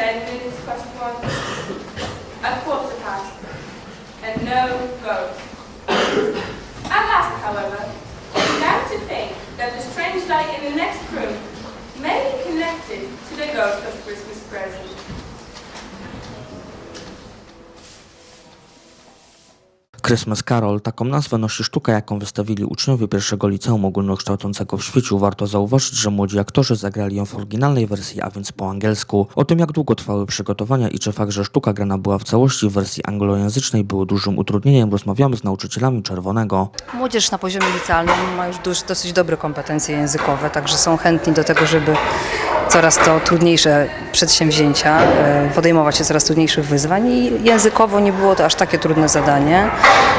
Ten minutes past one. A quarter past. And no ghost. At last, however, I began to think that the strange light in the next room may be connected to the ghost of Christmas present. Christmas Carol, taką nazwę nosi sztuka, jaką wystawili uczniowie pierwszego liceum ogólnokształcącego w Świeciu. Warto zauważyć, że młodzi aktorzy zagrali ją w oryginalnej wersji, a więc po angielsku. O tym, jak długo trwały przygotowania i czy fakt, że sztuka grana była w całości w wersji anglojęzycznej było dużym utrudnieniem, rozmawiamy z nauczycielami Czerwonego. Młodzież na poziomie licealnym ma już dosyć dobre kompetencje językowe, także są chętni do tego, żeby coraz to trudniejsze przedsięwzięcia, e, podejmować się coraz trudniejszych wyzwań i językowo nie było to aż takie trudne zadanie.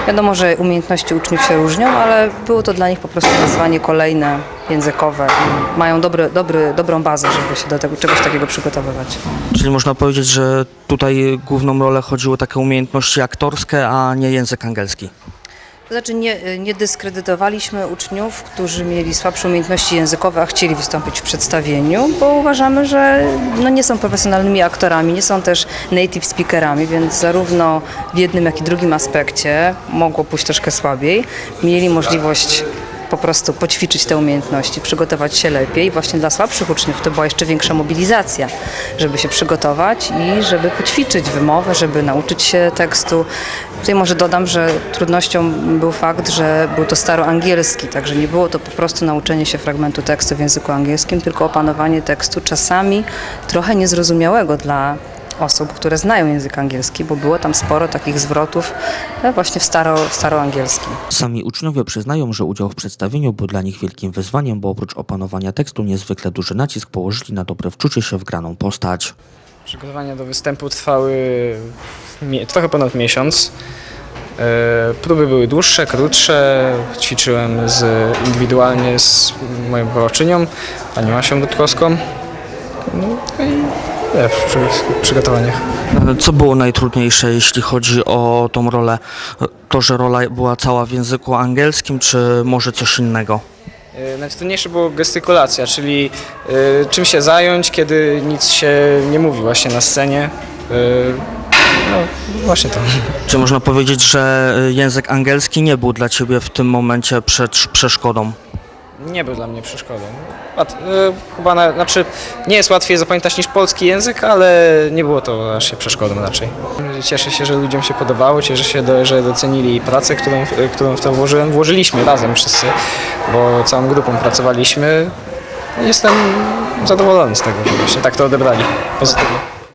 Wiadomo, że umiejętności uczniów się różnią, ale było to dla nich po prostu wyzwanie kolejne językowe mają dobry, dobry, dobrą bazę, żeby się do tego, czegoś takiego przygotowywać. Czyli można powiedzieć, że tutaj główną rolę chodziło takie umiejętności aktorskie, a nie język angielski. To znaczy nie, nie dyskredytowaliśmy uczniów, którzy mieli słabsze umiejętności językowe, a chcieli wystąpić w przedstawieniu, bo uważamy, że no nie są profesjonalnymi aktorami, nie są też native speakerami, więc zarówno w jednym, jak i drugim aspekcie mogło pójść troszkę słabiej. Mieli możliwość po prostu poćwiczyć te umiejętności, przygotować się lepiej. Właśnie dla słabszych uczniów to była jeszcze większa mobilizacja, żeby się przygotować i żeby poćwiczyć wymowę, żeby nauczyć się tekstu. Tutaj może dodam, że trudnością był fakt, że był to staroangielski, także nie było to po prostu nauczenie się fragmentu tekstu w języku angielskim, tylko opanowanie tekstu czasami trochę niezrozumiałego dla osób, które znają język angielski, bo było tam sporo takich zwrotów e, właśnie w, staro, w staroangielskim. Sami uczniowie przyznają, że udział w przedstawieniu był dla nich wielkim wyzwaniem, bo oprócz opanowania tekstu niezwykle duży nacisk położyli na dobre wczucie się w graną postać. Przygotowania do występu trwały trochę ponad miesiąc. E, Próby były dłuższe, krótsze. Ćwiczyłem z, indywidualnie z moją wychowawczynią, panią Asią Dudkowską. No i w przy, przygotowaniach. Co było najtrudniejsze, jeśli chodzi o tą rolę? To, że rola była cała w języku angielskim, czy może coś innego? E, Najtrudniejsze było gestykulacja, czyli e, czym się zająć, kiedy nic się nie mówi właśnie na scenie. E, No właśnie to. Czy można powiedzieć, że język angielski nie był dla ciebie w tym momencie przed, przeszkodą? Nie był dla mnie przeszkodą. Łat, y, chyba na, znaczy nie jest łatwiej zapamiętać niż polski język, ale nie było to aż się przeszkodą raczej. Cieszę się, że ludziom się podobało, cieszę się, do, że docenili pracę, którą, którą w to włożyłem. Włożyliśmy razem wszyscy, bo całą grupą pracowaliśmy. Jestem zadowolony z tego, że właśnie tak to odebrali pozytywnie.